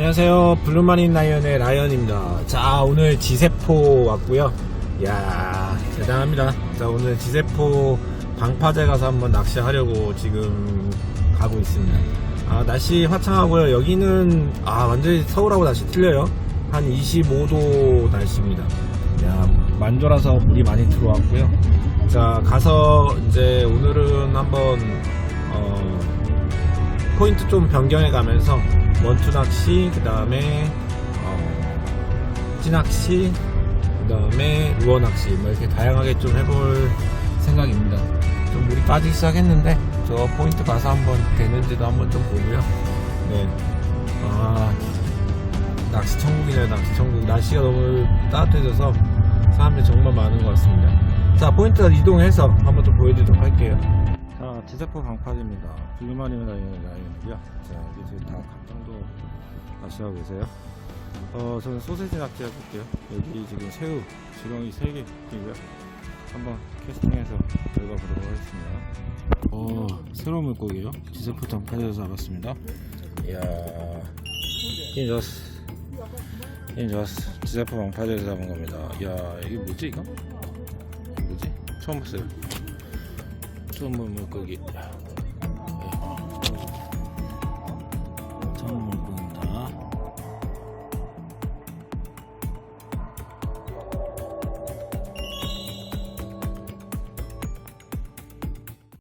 안녕하세요. 블루마린 라이언의 라이언입니다. 자, 오늘 지세포 왔고요. 이야, 대단합니다. 자, 오늘 지세포 방파제 가서 한번 낚시하려고 지금 가고 있습니다. 아, 날씨 화창하고요. 여기는, 아, 완전히 서울하고 날씨 틀려요. 한 25도 날씨입니다. 야, 만조라서 물이 많이 들어왔고요. 자, 가서 이제 오늘은 한번, 어, 포인트 좀 변경해 가면서 원투 낚시, 그 다음에 어, 찌낚시, 그 다음에 루어 낚시 뭐 이렇게 다양하게 좀 해볼 생각입니다. 좀 물이 빠지기 시작했는데 저 포인트 가서 한번 되는지도 한번 좀 보고요. 네, 아 낚시 천국이네요, 낚시 천국. 날씨가 너무 따뜻해져서 사람들이 정말 많은 것 같습니다. 자, 포인트 이동해서 한번 좀 보여드리도록 할게요. 자, 지세포 방파제입니다. 라이언 라이언이고요. 자, 여기 지금 다 감정도 낚시하고 계세요. 어, 저는 소세지 낚시 해볼게요. 여기 지금 새우 지렁이 3개 있고요. 한번 캐스팅해서 들어가 보도록 하겠습니다. 어, 새로운 물고기요. 지세포 방파제에서 잡았습니다. 이야, 힘 좋았어. 힘 좋았어. 지세포 방파제에서 잡은 겁니다. 이야, 이게 뭐지, 이거? 뭐지? 처음 봤어요. 처음 본 물고기